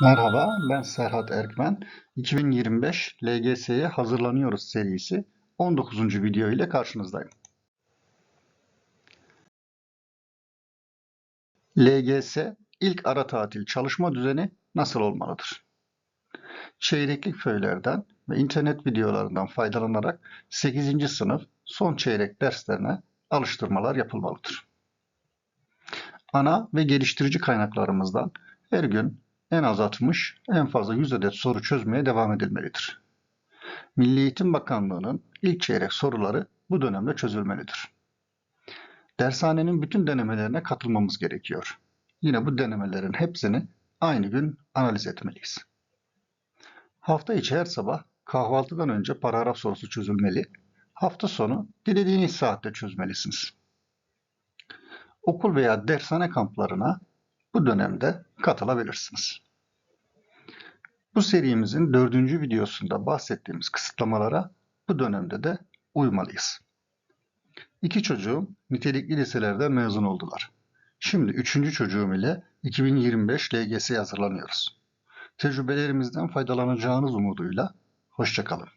Merhaba, ben Serhat Erkmen. 2025 LGS'ye hazırlanıyoruz serisi 19. video ile karşınızdayım. LGS ilk ara tatil çalışma düzeni nasıl olmalıdır? Çeyreklik föylerden ve internet videolarından faydalanarak 8. sınıf son çeyrek derslerine alıştırmalar yapılmalıdır. Ana ve geliştirici kaynaklarımızdan her gün en az 60, en fazla 100 adet soru çözmeye devam edilmelidir. Milli Eğitim Bakanlığı'nın ilk çeyrek soruları bu dönemde çözülmelidir. Dershanenin bütün denemelerine katılmamız gerekiyor. Yine bu denemelerin hepsini aynı gün analiz etmeliyiz. Hafta içi her sabah kahvaltıdan önce paragraf sorusu çözülmeli. Hafta sonu dilediğiniz saatte çözmelisiniz. Okul veya dershane kamplarına bu dönemde katılabilirsiniz. Bu serimizin dördüncü videosunda bahsettiğimiz kısıtlamalara bu dönemde de uymalıyız. İki çocuğum nitelikli liselerden mezun oldular. Şimdi üçüncü çocuğum ile 2025 LGS'ye hazırlanıyoruz. Tecrübelerimizden faydalanacağınız umuduyla hoşçakalın.